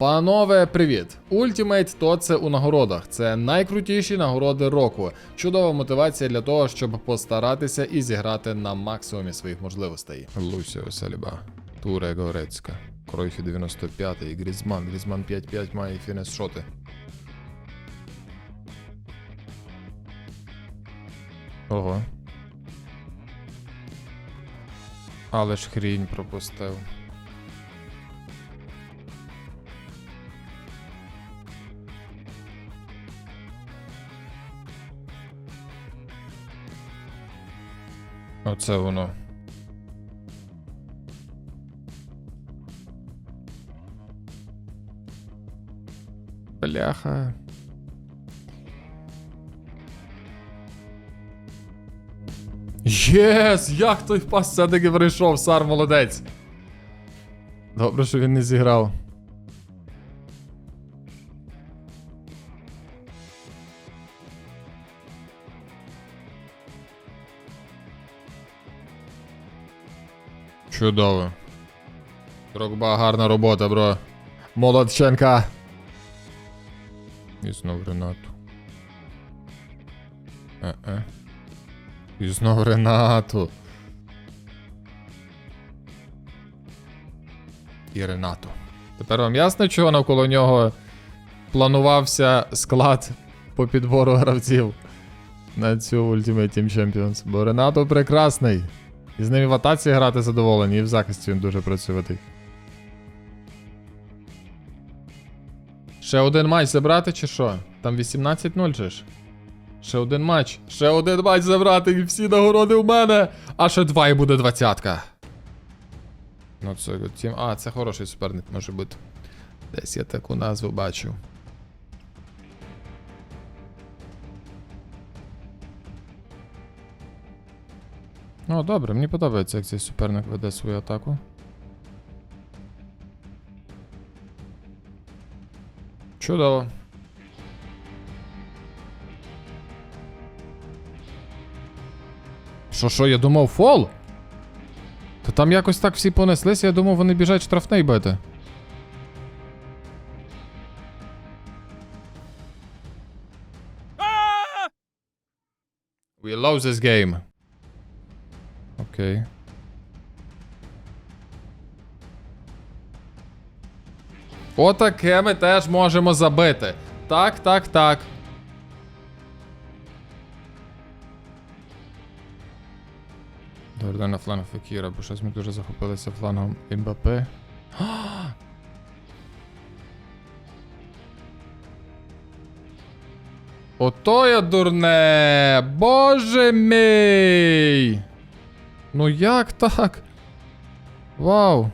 Панове, привіт! Ultimate то це у нагородах. Це найкрутіші нагороди року. Чудова мотивація для того, щоб постаратися і зіграти на максимумі своїх можливостей. Лусіо Саліба, Туре Горецька, Кройфі 95 Грізман. Грізман 5-5 має фінес шоти. Ого. Але ж хрінь пропустив. Оце воно. Бляха. Єс! Як той пас все-таки прийшов, Сар молодець. Добре, що він не зіграв. Чудово. Дрогба, гарна робота, бро. Молодченка. І знов Ренату. Е-е. І знов Ренату. І Ренату. Тепер вам ясно, чого навколо нього планувався склад по підбору гравців на цю Ultimate Team Champions. Бо Ренато прекрасний. І з ним і в атаці грати задоволені, і в захисті він дуже працюватий. Ще один матч забрати чи що? Там 18-0 же ж. Ще один матч. Ще один матч забрати, і всі нагороди у мене. А ще два і буде двадцятка. Ну це тім. А, це хороший суперник може бути. Десь я таку назву бачив. Ну, добре, мені подобається, як цей суперник веде свою атаку. Чудово. Що, що, я думав фол? Та там якось так всі понеслися, я думав, вони біжать штрафний бити. We love this game. Окей. Отаке ми теж можемо забити. Так, так, так. Добре, на фланг Фекіра, бо щось ми дуже захопилися флангом Мбапе. Ото я дурне! Боже мій! Ну як так? Вау!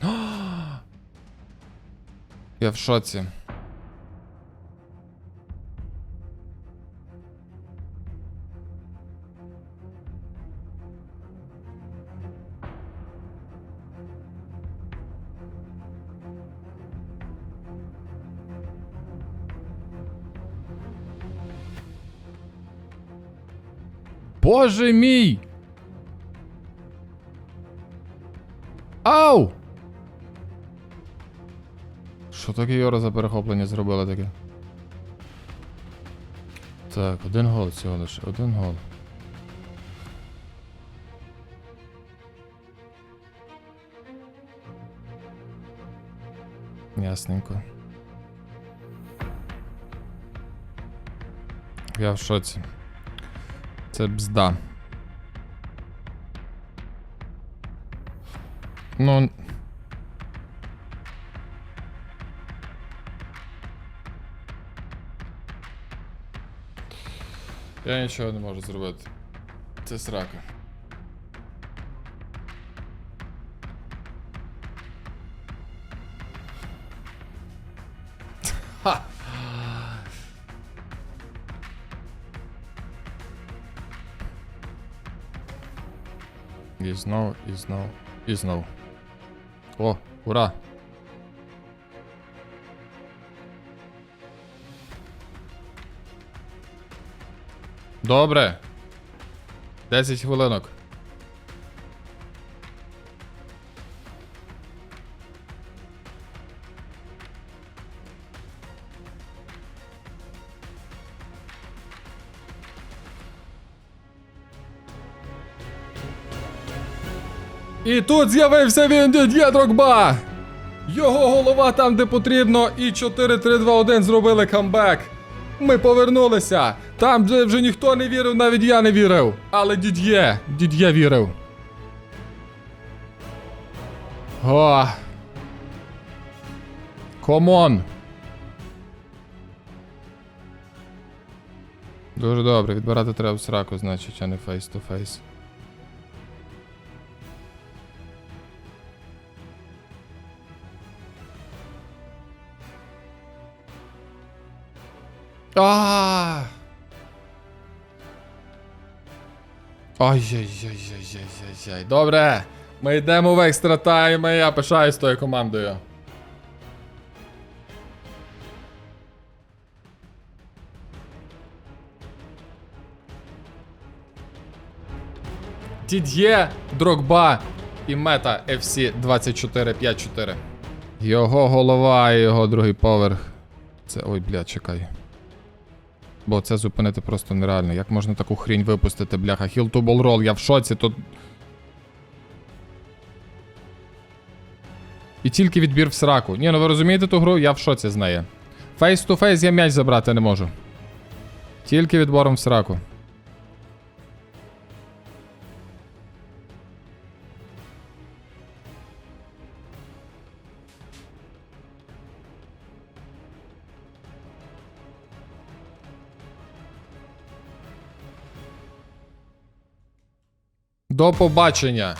Я в шоці. Боже мій! Ау! Що таке Йора за перехоплення зробила таке? Так, один гол цього лише, один гол. Ясненько. Я в шоці. Це бзда. Ну. Я нічого не можу зробити. Це срака. І знов, і знов, і знов. О, ура! Добре. 10 хвилинок. І тут з'явився він Дід'є Дрогба! Його голова там, де потрібно, і 4-3-2-1 зробили камбек. Ми повернулися. Там, де вже ніхто не вірив, навіть я не вірив. Але Дід'є, Дід'є вірив. О. Комон. Дуже добре, відбирати треба в сраку, значить, а не фейс-то-фейс. А. Ай-яй-яй-яй-яй-яй. Добре. Ми йдемо в екстра тайм, і я пишаюсь тою командою. Дід'є, Дрогба і мета FC 2454. Його голова і його другий поверх. Це. Ой, бля, чекай. Бо це зупинити просто нереально. Як можна таку хрінь випустити, бляха? Hill to ball roll, я в шоці тут. І тільки відбір в сраку. Ні, ну ви розумієте ту гру? Я в шоці з неї. Фейс to фейс я м'яч забрати не можу. Тільки відбором в сраку. До побачення.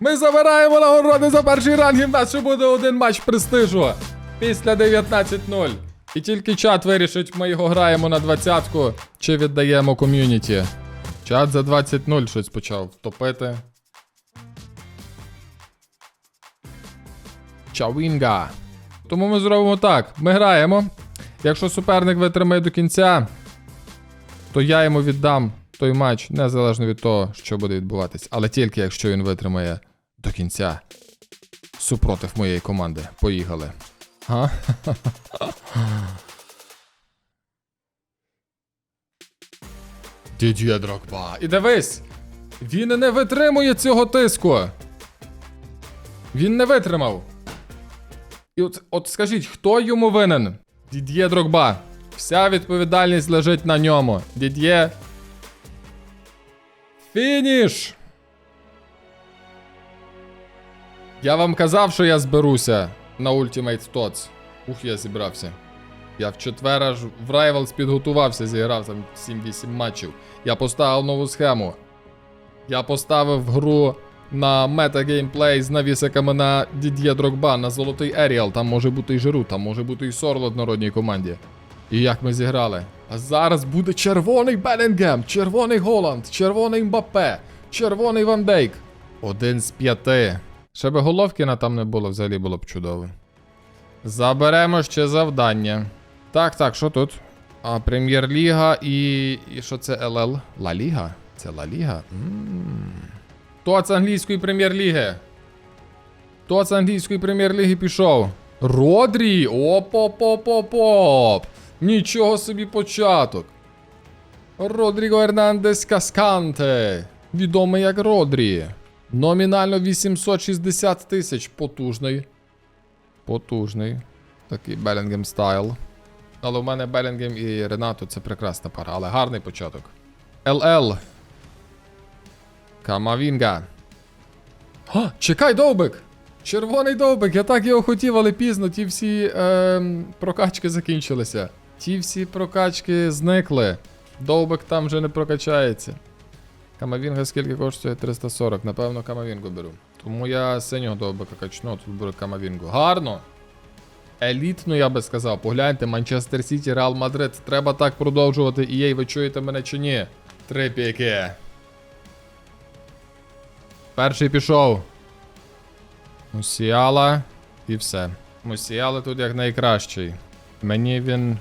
Ми забираємо нагороди за перший ранг, і в нас ще буде один матч престижу. Після 19-0. І тільки чат вирішить, ми його граємо на 20-ку чи віддаємо ком'юніті. Чат за 20-0 щось почав топити. Чавінга. Тому ми зробимо так: ми граємо. Якщо суперник витримає до кінця, то я йому віддам той матч, незалежно від того, що буде відбуватись. Але тільки якщо він витримає до кінця супротив моєї команди. Поїхали. А? Дід'є Дрогба. І дивись! Він не витримує цього тиску. Він не витримав. І от, от скажіть, хто йому винен? Дід'є Дрогба. Вся відповідальність лежить на ньому. Дід'є. Фініш! Я вам казав, що я зберуся на Ultimate Tots. Ух, я зібрався. Я в четвер аж в Rivals підготувався, зіграв там 7-8 матчів. Я поставив нову схему. Я поставив гру на мета-геймплей з навісиками на Дід'є Дрогба, на золотий Еріал. Там може бути і Жиру, там може бути і Сорлот в народній команді. І як ми зіграли. А зараз буде червоний Белінгем, червоний Голланд, червоний Мбаппе, червоний Ван Дейк. Один з п'яти. Ще би Головкіна там не було, взагалі було б чудово. Заберемо ще завдання. Так, так, що тут? А, Прем'єр-ліга і. І що це ЛЛ? Ла Ліга? Це Ла Ліга? Хто з англійської прем'єр-ліги? Хто з англійської прем'єр-ліги пішов? Родрі! Оп-оп-оп-оп-оп! Нічого собі початок. Родріго Ернандес Касканте. Відомий як Родрі. Номінально 860 тисяч. Потужний. Потужний. Такий Белінгем стайл. Але в мене Белінгем і Ренато це прекрасна пара, але гарний початок. ЛЛ. Камавінга. Ха, чекай, довбик! Червоний довбик, я так його хотів, але пізно ті всі ем, прокачки закінчилися. Ті всі прокачки зникли. Довбик там вже не прокачається. Камавінга скільки коштує? 340. Напевно, камавінгу беру. Тому я синього довбика качну, тут беру камавінгу. Гарно! Елітно, я би сказав. Погляньте, Манчестер Сіті, Реал Мадрид. Треба так продовжувати. І єй, ви чуєте мене чи ні? Три піки. Перший пішов. Мусіала і все. Мусіала тут як найкращий. Мені він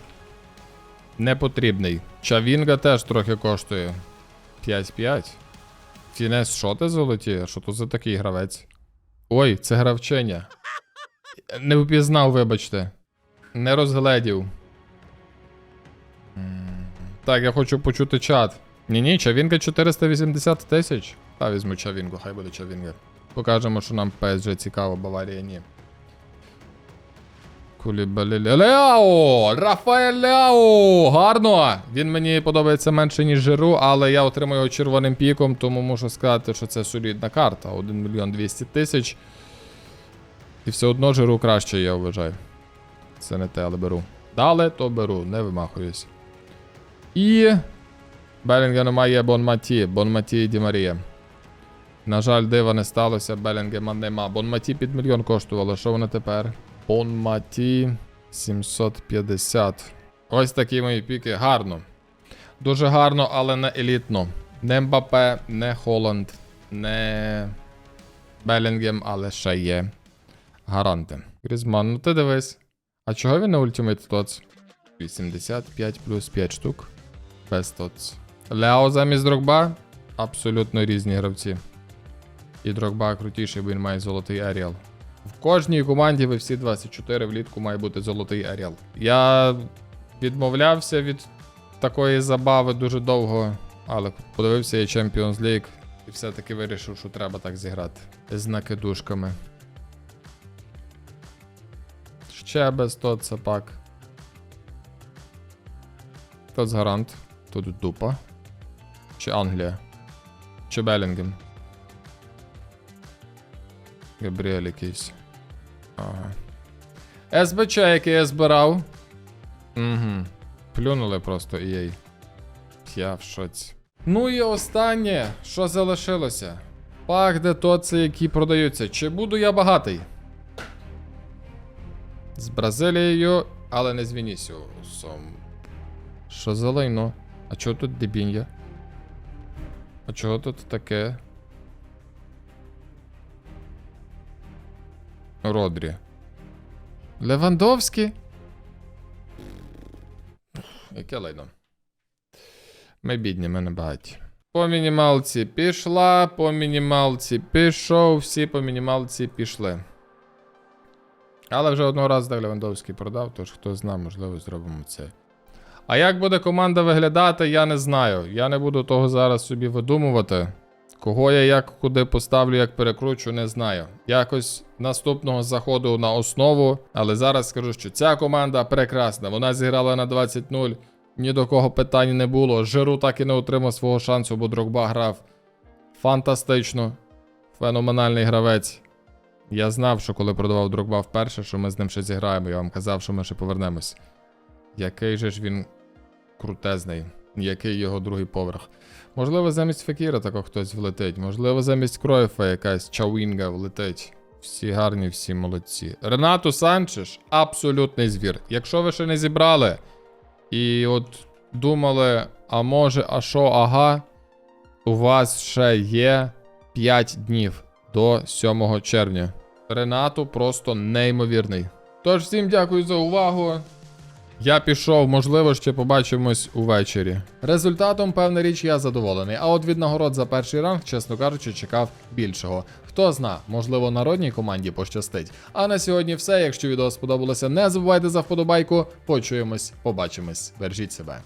Не потрібний. Чавінга теж трохи коштує. 5-5. Фінес, що ти золоті? Що то за такий гравець? Ой, це гравчиня. Не впізнав, вибачте. Не розгледів. Так, я хочу почути чат. Ні-ні, чавінга 480 тисяч. Та візьму чавінгу, хай буде чавінга. Покажемо, що нам PSG цікаво, Баварія ні. Кулібалі Ляо! Рафаель Ляо! Гарно! Він мені подобається менше, ніж Жиру, але я отримую його червоним піком, тому можу сказати, що це солідна карта. 1 мільйон 200 тисяч. І все одно жиру краще, я вважаю. Це не те, але беру. Далі, то беру, не вимахуюсь. І. Белінгема має Бонматі. Бонматі і Марія. На жаль, дива не сталося, Белінгема нема. Бонматі під мільйон коштувало. Що воно тепер? Бонматі 750. Ось такі мої піки. Гарно. Дуже гарно, але не елітно. Не Мбапе, не Холланд, не Белінгем, але ще є. Гаранти. Грізман, ну ти дивись. А чого він на Ultimate Tots? 85 плюс 5 штук. Без Tots. Лео замість Дрогба? Абсолютно різні гравці. І Дрогба крутіший, бо він має золотий Аріал. В кожній команді ви всі 24 влітку має бути золотий Аріал. Я відмовлявся від такої забави дуже довго, але подивився я Champions League і все-таки вирішив, що треба так зіграти. З накидушками. Ще без Тотса пак. Тоц гарант. Тут дупа. Чи Англія. Чи Белінгем. Габріель якийсь. Ага. СБЧ, який я збирав. Угу. Плюнули просто EA. Я в шоці. Ну і останнє, що залишилося. Пак, де тоци, які продаються. Чи буду я багатий? З Бразилією, але не з Вінісіусом. Що за лайно? А чого тут дебін'я? А чого тут таке? Родрі. Левандовський? Яке лайно? Ми бідні, ми не багаті. По мінімалці пішла, по мінімалці пішов, всі по мінімалці пішли. Але вже одного разу так Левандовський продав, тож хто знає, можливо, зробимо це. А як буде команда виглядати, я не знаю. Я не буду того зараз собі видумувати. Кого я як куди поставлю, як перекручу, не знаю. Якось наступного заходу на основу. Але зараз скажу, що ця команда прекрасна. Вона зіграла на 20-0. Ні до кого питань не було. Жиру так і не отримав свого шансу, бо Дрогба грав фантастично. Феноменальний гравець. Я знав, що коли продавав Дрогба вперше, що ми з ним ще зіграємо. Я вам казав, що ми ще повернемось. Який же ж він крутезний, який його другий поверх. Можливо, замість Фекіра тако хтось влетить. Можливо, замість Кроєфа якась Чауінга влетить. Всі гарні, всі молодці. Ренату Санчеш абсолютний звір. Якщо ви ще не зібрали і от думали, а може, а що, ага, у вас ще є 5 днів до 7 червня. Ренату просто неймовірний. Тож, всім дякую за увагу. Я пішов, можливо, ще побачимось увечері. Результатом, певна річ, я задоволений. А от від нагород за перший ранг, чесно кажучи, чекав більшого. Хто зна, можливо, народній команді пощастить. А на сьогодні все. Якщо відео сподобалося, не забувайте за вподобайку. Почуємось, побачимось. Бережіть себе.